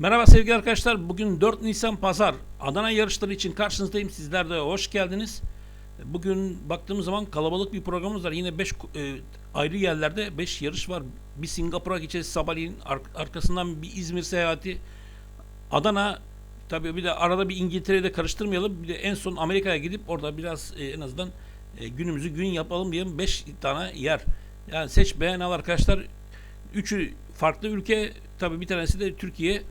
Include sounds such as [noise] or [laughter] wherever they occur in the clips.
Merhaba sevgili arkadaşlar. Bugün 4 Nisan Pazar. Adana yarışları için karşınızdayım. Sizler de hoş geldiniz. Bugün baktığımız zaman kalabalık bir programımız var. Yine 5 ayrı yerlerde 5 yarış var. Bir Singapur'a gideceğiz sabahleyin. Ar- arkasından bir İzmir seyahati. Adana tabii bir de arada bir İngiltere'yi de karıştırmayalım. Bir de en son Amerika'ya gidip orada biraz e, en azından e, günümüzü gün yapalım diye 5 tane yer. Yani seç beğen al arkadaşlar. Üçü farklı ülke. Tabii bir tanesi de Türkiye.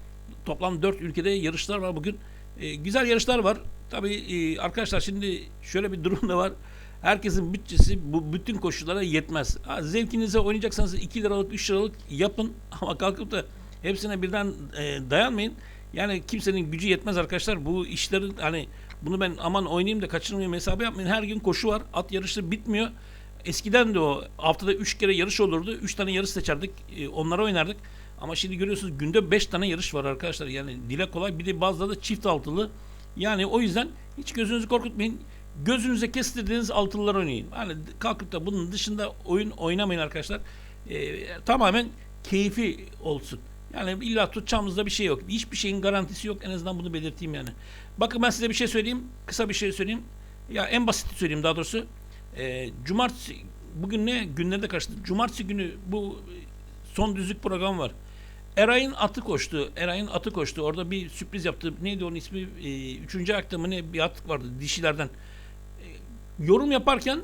Toplam 4 ülkede yarışlar var bugün. E, güzel yarışlar var. Tabii e, arkadaşlar şimdi şöyle bir durum da var. Herkesin bütçesi bu bütün koşullara yetmez. Ha, zevkinize oynayacaksanız 2 liralık 3 liralık yapın [laughs] ama kalkıp da hepsine birden e, dayanmayın. Yani kimsenin gücü yetmez arkadaşlar. Bu işlerin hani bunu ben aman oynayayım da kaçırmayayım hesabı yapmayın. Her gün koşu var. At yarışı bitmiyor. Eskiden de o haftada 3 kere yarış olurdu. 3 tane yarış seçerdik. E, onlara oynardık. Ama şimdi görüyorsunuz günde 5 tane yarış var arkadaşlar. Yani dile kolay. Bir de bazıları da çift altılı. Yani o yüzden hiç gözünüzü korkutmayın. Gözünüze kestirdiğiniz altılılar oynayın. Hani kalkıp da bunun dışında oyun oynamayın arkadaşlar. E, tamamen keyfi olsun. Yani illa tutacağımızda bir şey yok. Hiçbir şeyin garantisi yok. En azından bunu belirteyim yani. Bakın ben size bir şey söyleyeyim. Kısa bir şey söyleyeyim. Ya en basiti söyleyeyim daha doğrusu. E, cumartesi bugün ne günlerde karıştı. Cumartesi günü bu son düzlük program var. Eray'ın atı koştu. Eray'ın atı koştu. Orada bir sürpriz yaptı. Neydi onun ismi? E, üçüncü akta mı ne bir at vardı dişilerden. E, yorum yaparken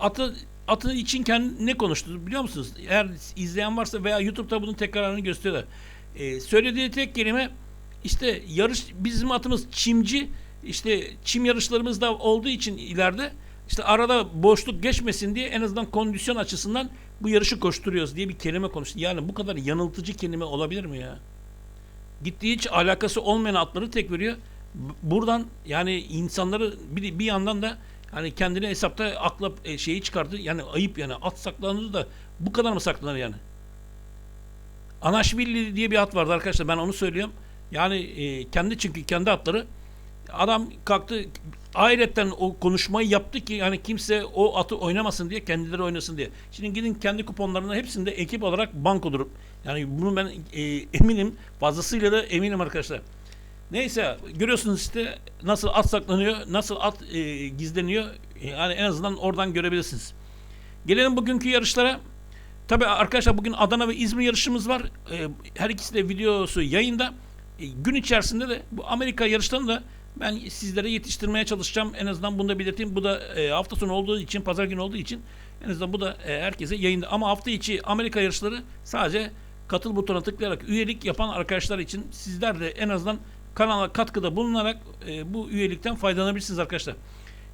atı atı için ne konuştu biliyor musunuz? Eğer izleyen varsa veya YouTube'da bunun tekrarını gösteriyor. E, söylediği tek kelime işte yarış bizim atımız çimci. İşte çim yarışlarımız da olduğu için ileride işte arada boşluk geçmesin diye en azından kondisyon açısından bu yarışı koşturuyoruz diye bir kelime konuştu. Yani bu kadar yanıltıcı kelime olabilir mi ya? Gittiği hiç alakası olmayan atları tek veriyor. Buradan yani insanları bir, bir yandan da hani kendine hesapta akla e, şeyi çıkardı. Yani ayıp yani at saklanır da bu kadar mı saklanır yani? Anaşvilli diye bir at vardı arkadaşlar ben onu söylüyorum. Yani e, kendi çünkü kendi atları adam kalktı ayrıca o konuşmayı yaptı ki yani kimse o atı oynamasın diye kendileri oynasın diye. Şimdi gidin kendi kuponlarına hepsinde ekip olarak banko durup yani bunu ben e, eminim fazlasıyla da eminim arkadaşlar. Neyse görüyorsunuz işte nasıl at saklanıyor, nasıl at e, gizleniyor. Yani en azından oradan görebilirsiniz. Gelelim bugünkü yarışlara. Tabii arkadaşlar bugün Adana ve İzmir yarışımız var. E, her ikisi de videosu yayında. E, gün içerisinde de bu Amerika yarışlarını da ben sizlere yetiştirmeye çalışacağım. En azından bunu da belirteyim. Bu da e, hafta sonu olduğu için, pazar günü olduğu için en azından bu da e, herkese yayında. Ama hafta içi Amerika yarışları sadece katıl butonuna tıklayarak üyelik yapan arkadaşlar için sizler de en azından kanala katkıda bulunarak e, bu üyelikten faydalanabilirsiniz arkadaşlar.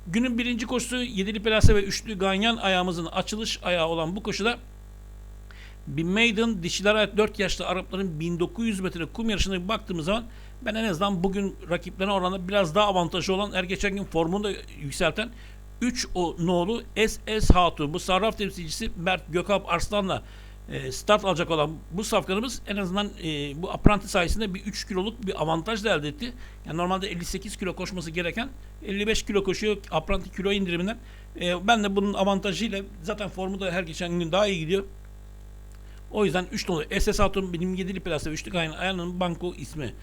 Günün birinci koşusu yedili plase ve üçlü ganyan ayağımızın açılış ayağı olan bu koşuda bir maiden dişilere ait 4 yaşlı Arapların 1900 metre kum yarışına baktığımız zaman ben en azından bugün rakiplerine oranla biraz daha avantajlı olan her geçen gün formunu da yükselten 3 o nolu SS Hatun bu sarraf temsilcisi Mert Gökalp Arslan'la e, start alacak olan bu safkanımız en azından e, bu apranti sayesinde bir 3 kiloluk bir avantaj da elde etti. Yani normalde 58 kilo koşması gereken 55 kilo koşuyor apranti kilo indiriminden. E, ben de bunun avantajıyla zaten formu da her geçen gün daha iyi gidiyor. O yüzden 3 nolu SS Hatun benim 7'li plasa 3'lü ganyan ayağının banko ismi.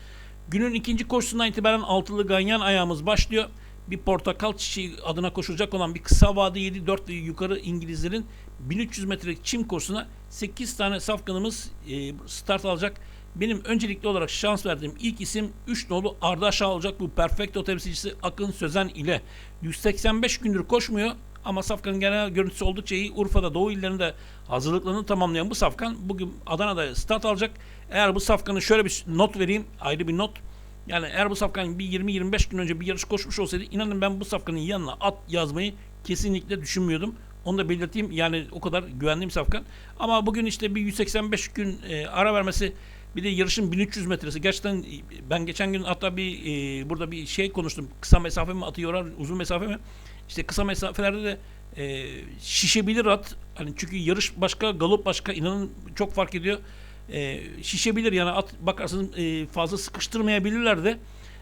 Günün ikinci koşusundan itibaren altılı ganyan ayağımız başlıyor. Bir portakal çiçeği adına koşulacak olan bir kısa vade 7 4 yukarı İngilizlerin 1300 metrelik çim koşusuna 8 tane safkanımız e, start alacak. Benim öncelikli olarak şans verdiğim ilk isim 3 nolu Arda Aşağı olacak. Bu Perfecto temsilcisi Akın Sözen ile 185 gündür koşmuyor. Ama Safkan'ın genel görüntüsü oldukça iyi. Urfa'da Doğu illerinde hazırlıklarını tamamlayan bu Safkan bugün Adana'da start alacak. Eğer bu Safkan'ı şöyle bir not vereyim, ayrı bir not. Yani eğer bu Safkan bir 20-25 gün önce bir yarış koşmuş olsaydı inanın ben bu Safkan'ın yanına at yazmayı kesinlikle düşünmüyordum. Onu da belirteyim. Yani o kadar güvendiğim Safkan. Ama bugün işte bir 185 gün e, ara vermesi bir de yarışın 1300 metresi. Gerçekten ben geçen gün hatta bir e, burada bir şey konuştum. Kısa mesafe mi atıyor, uzun mesafe mi? İşte kısa mesafelerde de e, şişebilir at. Hani çünkü yarış başka, galop başka. İnanın çok fark ediyor. E, şişebilir yani at bakarsın e, fazla sıkıştırmayabilirler de.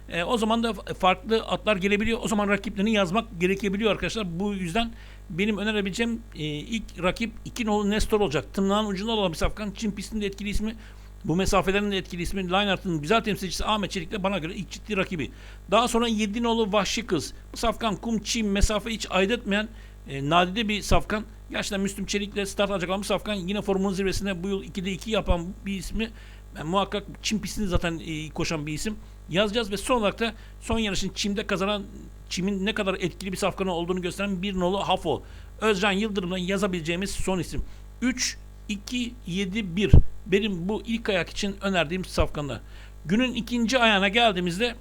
E, o zaman da farklı atlar gelebiliyor. O zaman rakiplerini yazmak gerekebiliyor arkadaşlar. Bu yüzden benim önerebileceğim e, ilk rakip iki nolu Nestor olacak. Tırnağın ucunda olan bir safkan. Çin pistinde etkili ismi Bu mesafelerin de etkili ismi Lineart'ın güzel temsilcisi Ahmet Çelik de bana göre ilk ciddi rakibi. Daha sonra Yedinoğlu Vahşi Kız. Safkan kum, çim, mesafe hiç ayırt etmeyen e, nadide bir safkan. Gerçekten Müslüm Çelik'le start alacak olan safkan yine formunun zirvesinde bu yıl 2'de 2 yapan bir ismi. Ben muhakkak çim pistini zaten e, koşan bir isim. Yazacağız ve son olarak da son yarışın çimde kazanan çimin ne kadar etkili bir safkanı olduğunu gösteren bir nolu Hafo. Özcan Yıldırım'dan yazabileceğimiz son isim. 3, 2, 7, 1. Benim bu ilk ayak için önerdiğim safkanlar. Günün ikinci ayağına geldiğimizde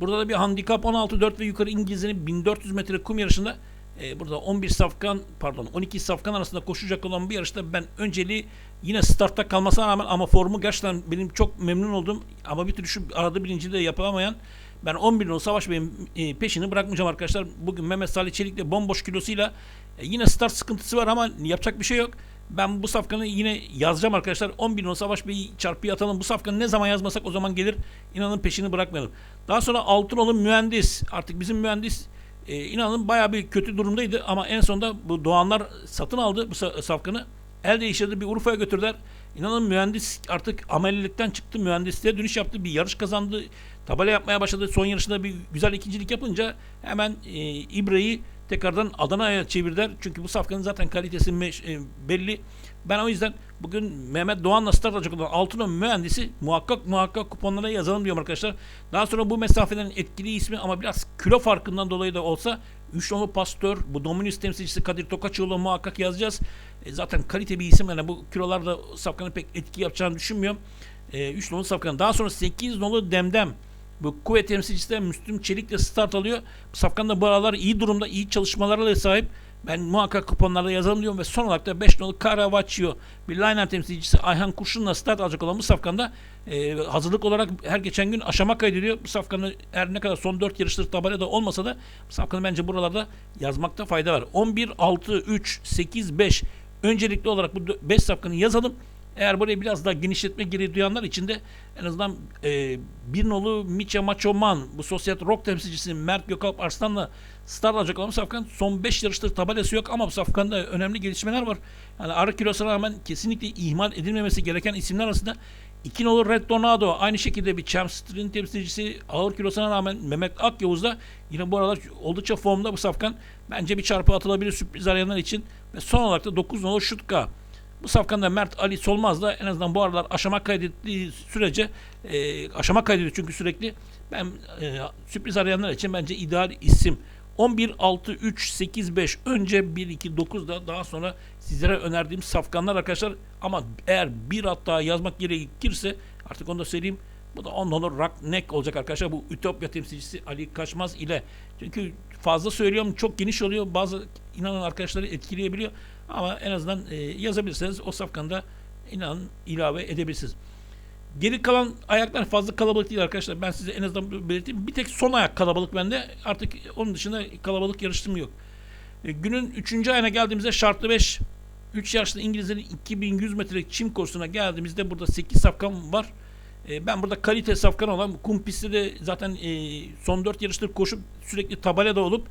Burada da bir handikap 16-4 ve yukarı İngilizlerin 1400 metre kum yarışında e, burada 11 safkan pardon 12 safkan arasında koşacak olan bir yarışta ben önceliği yine startta kalmasına rağmen ama formu gerçekten benim çok memnun oldum ama bir türlü şu arada birinciliği de yapamayan ben 11 yıl Savaş Bey'in e, peşini bırakmayacağım arkadaşlar. Bugün Mehmet Salih Çelik'le bomboş kilosuyla e, yine start sıkıntısı var ama yapacak bir şey yok. Ben bu safkanı yine yazacağım arkadaşlar. 11 yıl Savaş Bey'i çarpıya atalım. Bu safkanı ne zaman yazmasak o zaman gelir. İnanın peşini bırakmayalım. Daha sonra Altınoğlu mühendis. Artık bizim mühendis e, inanın bayağı bir kötü durumdaydı ama en sonunda bu Doğanlar satın aldı bu sa- safkanı. El değiştirdi bir Urfa'ya götürdüler. İnanın mühendis artık amelilikten çıktı. Mühendisliğe dönüş yaptı. Bir yarış kazandı. Tabela yapmaya başladı. Son yarışında bir güzel ikincilik yapınca hemen e, İbre'yi tekrardan Adana'ya çevirdiler. Çünkü bu safkanın zaten kalitesi e, belli. Ben o yüzden bugün Mehmet Doğan'la start alacak olan Altınö mühendisi muhakkak muhakkak kuponlara yazalım diyorum arkadaşlar. Daha sonra bu mesafelerin etkili ismi ama biraz kilo farkından dolayı da olsa 3 nolu pastör, bu Dominus temsilcisi Kadir Tokaçoğlu muhakkak yazacağız. E, zaten kalite bir isim yani bu kilolarda safkanın pek etki yapacağını düşünmüyorum. 3 nolu safkan. Daha sonra 8 nolu Demdem. Bu kuvvet temsilcisi de Müslüm Çelik'le start alıyor. Safkan da bu aralar iyi durumda, iyi çalışmalara da sahip. Ben muhakkak kuponlarda yazalım diyorum ve son olarak da 5 nolu Caravaggio bir line temsilcisi Ayhan Kurşun'la start alacak olan bu safkanda e, hazırlık olarak her geçen gün aşama kaydediyor. Bu safkanı her ne kadar son 4 yarıştır tabelada olmasa da bu safkanı bence buralarda yazmakta fayda var. 11, 6, 3, 8, 5 öncelikli olarak bu 5 safkanı yazalım. Eğer burayı biraz daha genişletme gereği duyanlar için de en azından e, bir nolu Miça Machoman, bu sosyal rock temsilcisi Mert Gökalp Arslan'la start alacak olan safkan son 5 yarıştır tabelası yok ama bu safkanda önemli gelişmeler var. Yani ağır kilosuna rağmen kesinlikle ihmal edilmemesi gereken isimler arasında İki nolu Red Tornado aynı şekilde bir Champ Street'in temsilcisi ağır kilosuna rağmen Mehmet Akyavuz da yine bu aralar oldukça formda bu safkan. Bence bir çarpı atılabilir sürpriz arayanlar için. Ve son olarak da 9 nolu Şutka. Bu safkanda Mert Ali Solmaz da en azından bu aralar aşama kaydettiği sürece e, aşama kaydediyor çünkü sürekli. Ben e, sürpriz arayanlar için bence ideal isim. 11 6 3 8 5 önce 1 2 9 da daha sonra sizlere önerdiğim safkanlar arkadaşlar. Ama eğer bir at daha yazmak gerekirse artık onu da söyleyeyim bu da on olur rock neck olacak arkadaşlar bu Ütopya temsilcisi Ali Kaçmaz ile. Çünkü fazla söylüyorum çok geniş oluyor. Bazı inanan arkadaşları etkileyebiliyor. Ama en azından e, yazabilirseniz o safkanda inanın ilave edebilirsiniz. Geri kalan ayaklar fazla kalabalık değil arkadaşlar. Ben size en azından belirteyim. Bir tek son ayak kalabalık bende. Artık onun dışında kalabalık yarıştım yok. E, günün 3. ayına geldiğimizde şartlı 5 3 yarışlı İngilizlerin 2100 metrelik çim kursuna geldiğimizde burada 8 safkan var. E, ben burada kalite safkan olan kum pistte de zaten e, son 4 yarıştır koşup sürekli tabelada olup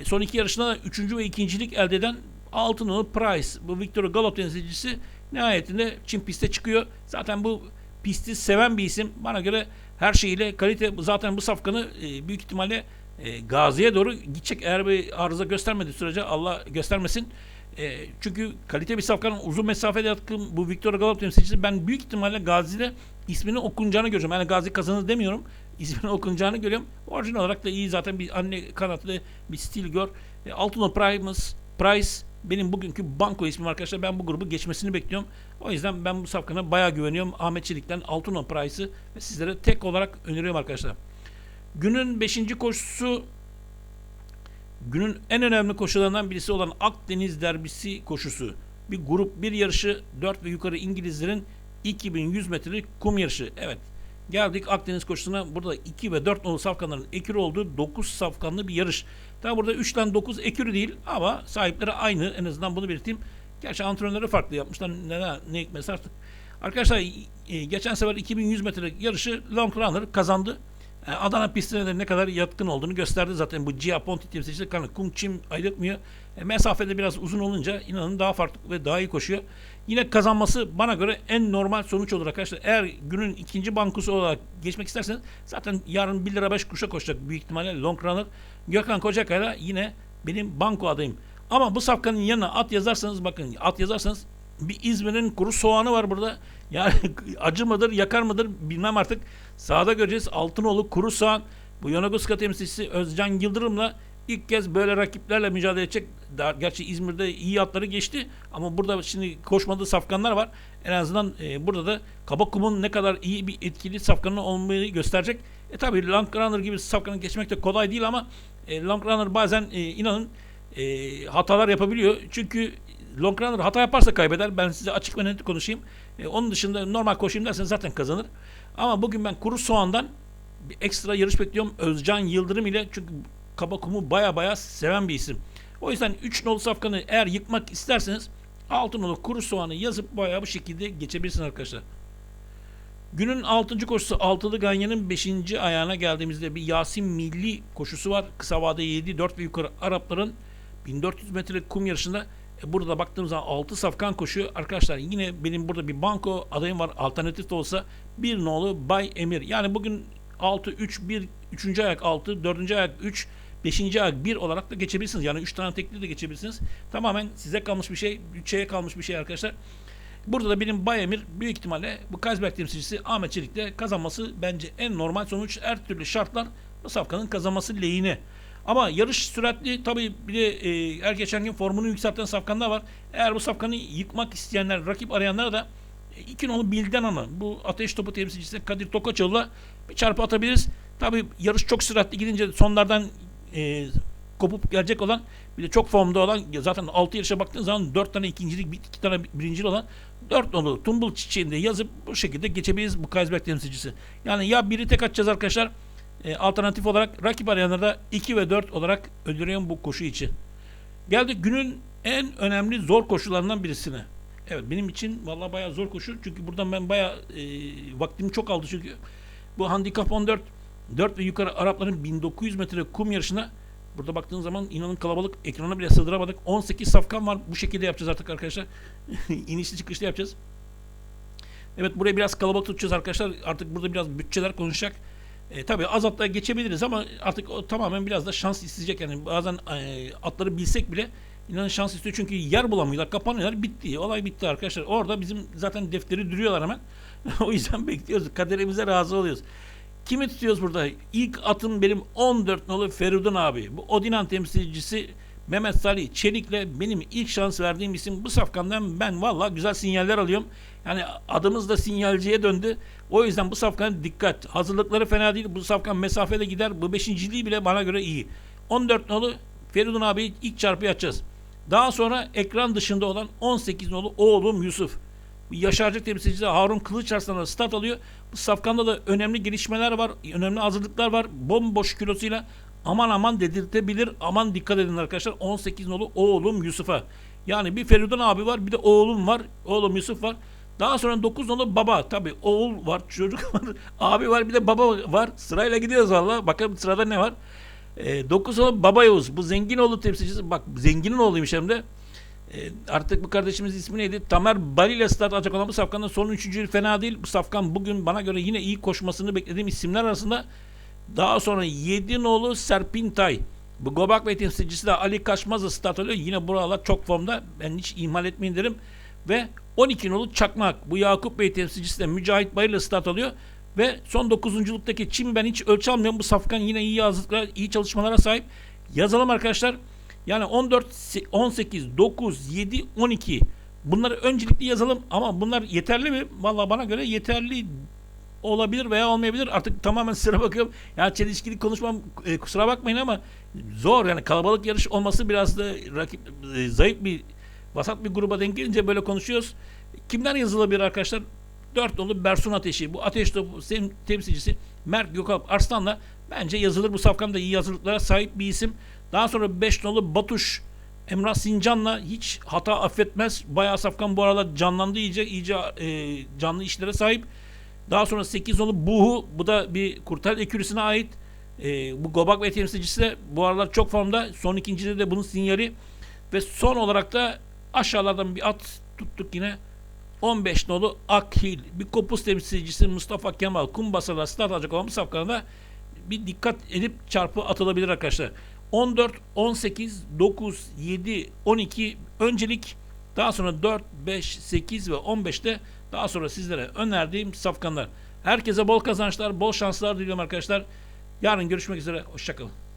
e, son iki yarışında da 3. ve ikincilik elde eden Altınolu Price. Bu Victor Galop temsilcisi nihayetinde çim piste çıkıyor. Zaten bu pisti seven bir isim. Bana göre her şeyiyle kalite zaten bu safkanı e, büyük ihtimalle e, Gazi'ye doğru gidecek. Eğer bir arıza göstermediği sürece Allah göstermesin. E, çünkü kalite bir safkanın uzun mesafede yatkın bu Victor Galop temsilcisi ben büyük ihtimalle Gazi'de ismini okunacağını göreceğim. Yani Gazi kazanır demiyorum. [laughs] İsmini okunacağını görüyorum. Orijinal olarak da iyi zaten bir anne kanatlı bir stil gör. E, Altınol Primus, Price benim bugünkü banko ismim arkadaşlar. Ben bu grubu geçmesini bekliyorum. O yüzden ben bu safkana bayağı güveniyorum. Ahmet Çelik'ten Altınol Price'ı sizlere tek olarak öneriyorum arkadaşlar. Günün 5. koşusu günün en önemli koşularından birisi olan Akdeniz Derbisi koşusu. Bir grup bir yarışı 4 ve yukarı İngilizlerin 2100 metrelik kum yarışı. Evet. Geldik Akdeniz koşusuna. Burada 2 ve 4 nolu safkanların ekürü olduğu 9 safkanlı bir yarış. Tabi burada 3'ten 9 ekürü değil ama sahipleri aynı. En azından bunu belirteyim. Gerçi antrenörleri farklı yapmışlar. Ne, ne hikmetse artık. Arkadaşlar e, geçen sefer 2100 metrelik yarışı Long Runner kazandı. E, Adana pistine de ne kadar yatkın olduğunu gösterdi zaten bu Gia Ponti temsilcisi. Kanı kum çim ayrılmıyor. E, mesafede biraz uzun olunca inanın daha farklı ve daha iyi koşuyor. Yine kazanması bana göre en normal sonuç olur arkadaşlar. Eğer günün ikinci bankosu olarak geçmek isterseniz zaten yarın 1 lira 5 kuruşa koşacak büyük ihtimalle long runner. Gökhan Kocakay'la yine benim banko adayım. Ama bu safkanın yanına at yazarsanız bakın at yazarsanız bir İzmir'in kuru soğanı var burada. Yani [laughs] acı mıdır, yakar mıdır bilmem artık. Sağda göreceğiz. Altınoğlu, kuru soğan. Bu Yonaguska temsilcisi Özcan Yıldırım'la ilk kez böyle rakiplerle mücadele edecek. Daha, gerçi İzmir'de iyi atları geçti ama burada şimdi koşmadığı safkanlar var. En azından e, burada da Kabakum'un ne kadar iyi bir etkili safkanı olmayı gösterecek. E tabi Long gibi safkanı geçmek de kolay değil ama e, Long bazen e, inanın e, hatalar yapabiliyor. Çünkü Long Runner hata yaparsa kaybeder. Ben size açık ve net konuşayım. E, onun dışında normal koşayım dersen zaten kazanır. Ama bugün ben kuru soğandan bir ekstra yarış bekliyorum. Özcan Yıldırım ile çünkü Kabakum'u baya baya seven bir isim. O yüzden 3 nolu safkanı eğer yıkmak isterseniz 6 nolu kuru soğanı yazıp baya bu şekilde geçebilirsiniz arkadaşlar. Günün 6. koşusu Altılı Ganyan'ın 5. ayağına geldiğimizde bir Yasin Milli koşusu var. Kısa vade 7, 4 ve yukarı Arapların 1400 metrelik kum yarışında e, burada baktığımız zaman 6 safkan koşuyor. Arkadaşlar yine benim burada bir banko adayım var. Alternatif de olsa bir nolu Bay Emir. Yani bugün 6, 3, 1, 3. ayak 6, 4. ayak 3, 5. ayak 1 olarak da geçebilirsiniz. Yani 3 tane tekli de geçebilirsiniz. Tamamen size kalmış bir şey, bütçeye kalmış bir şey arkadaşlar. Burada da benim Bay Emir büyük ihtimalle bu Kaysberg temsilcisi Ahmet Çelik'te kazanması bence en normal sonuç. Her türlü şartlar bu safkanın kazanması lehine. Ama yarış süratli tabii bir de e, her geçen gün formunu yükselten safkanlar var. Eğer bu safkanı yıkmak isteyenler, rakip arayanlara da e, iki nolu Bilden Ana bu ateş topu temsilcisi Kadir Tokaçoğlu'la bir çarpı atabiliriz. Tabii yarış çok süratli gidince sonlardan e, kopup gelecek olan bir de çok formda olan zaten 6 yarışa baktığın zaman 4 tane ikincilik, 2 tane birincilik olan 4 nolu Tumbul çiçeğinde yazıp bu şekilde geçebiliriz bu Kaysberg temsilcisi. Yani ya biri tek atacağız arkadaşlar e, alternatif olarak rakip arayanlara da 2 ve 4 olarak öldürüyorum bu koşu için. Geldik günün en önemli zor koşularından birisine. Evet benim için vallahi bayağı zor koşu. Çünkü buradan ben bayağı e, vaktimi çok aldı çünkü. Bu handikap 14 4 ve yukarı Arapların 1900 metre kum yarışına burada baktığın zaman inanın kalabalık ekrana bile sığdıramadık. 18 safkan var. Bu şekilde yapacağız artık arkadaşlar. [laughs] İnişli çıkışlı yapacağız. Evet buraya biraz kalabalık tutacağız arkadaşlar. Artık burada biraz bütçeler konuşacak. E, tabii az atla geçebiliriz ama artık o tamamen biraz da şans isteyecek. Yani bazen e, atları bilsek bile inanın şans istiyor çünkü yer bulamıyorlar, kapanıyorlar, bitti. Olay bitti arkadaşlar. Orada bizim zaten defteri duruyorlar hemen. [laughs] o yüzden bekliyoruz. Kaderimize razı oluyoruz. Kimi tutuyoruz burada? İlk atım benim 14 nolu Feridun abi. Bu Odinan temsilcisi Mehmet Salih Çelik'le benim ilk şans verdiğim isim bu safkandan ben valla güzel sinyaller alıyorum. Yani adımız da sinyalciye döndü. O yüzden bu safkanın dikkat. Hazırlıkları fena değil. Bu safkan mesafede gider. Bu beşinciliği bile bana göre iyi. 14 nolu Feridun abi ilk çarpıyı açacağız. Daha sonra ekran dışında olan 18 nolu oğlum Yusuf. Yaşarcık temsilcisi Harun Kılıçarslan'a start alıyor. Bu safkanda da önemli gelişmeler var. Önemli hazırlıklar var. Bomboş kilosuyla aman aman dedirtebilir. Aman dikkat edin arkadaşlar. 18 nolu oğlum Yusuf'a. Yani bir Feridun abi var bir de oğlum var. Oğlum Yusuf var. Daha sonra 9 nolu baba. Tabi oğul var, çocuk var, [laughs] abi var bir de baba var. Sırayla gidiyoruz valla. Bakalım sırada ne var. E, 9 nolu baba Yavuz. Bu zengin oğlu temsilcisi. Bak zenginin oğluymuş hem de. E, artık bu kardeşimiz ismi neydi? Tamer Bali ile start atacak olan bu safkanın son üçüncü fena değil. Bu safkan bugün bana göre yine iyi koşmasını beklediğim isimler arasında. Daha sonra 7 nolu Serpintay. Bu Gobak Bey temsilcisi de Ali Kaçmaz'la start alıyor. Yine buralar çok formda. Ben hiç ihmal etmeyin derim. Ve 12 nolu Çakmak. Bu Yakup Bey temsilcisi de Mücahit Bayır'la start alıyor. Ve son 9. Çin ben hiç ölçü almıyorum. Bu safkan yine iyi yazdıklar, iyi çalışmalara sahip. Yazalım arkadaşlar. Yani 14, 18, 9, 7, 12. Bunları öncelikli yazalım ama bunlar yeterli mi? Valla bana göre yeterli olabilir veya olmayabilir. Artık tamamen sıra bakıyorum. Yani çelişkili konuşmam e, kusura bakmayın ama zor yani kalabalık yarış olması biraz da rakip e, zayıf bir vasat bir gruba denk gelince böyle konuşuyoruz. Kimler yazılabilir arkadaşlar? Dört nolu Bersun Ateşi. Bu ateş topu temsilcisi Mert Gökalp Arslan'la bence yazılır. Bu safkan da iyi yazılıklara sahip bir isim. Daha sonra 5 nolu Batuş Emrah Sincan'la hiç hata affetmez. Bayağı safkan bu aralar canlandı iyice. iyice e, canlı işlere sahip. Daha sonra 8 nolu Buhu. Bu da bir kurtar ekürüsüne ait. Ee, bu Gobak ve temsilcisi de bu aralar çok formda. Son ikincide de bunun sinyali. Ve son olarak da aşağılardan bir at tuttuk yine. 15 nolu Akhil. Bir kopuz temsilcisi Mustafa Kemal Kumbasa'da start alacak olan bu safkanada bir dikkat edip çarpı atılabilir arkadaşlar. 14, 18, 9, 7, 12 öncelik daha sonra 4, 5, 8 ve 15'te daha sonra sizlere önerdiğim safkanlar. Herkese bol kazançlar, bol şanslar diliyorum arkadaşlar. Yarın görüşmek üzere. Hoşçakalın.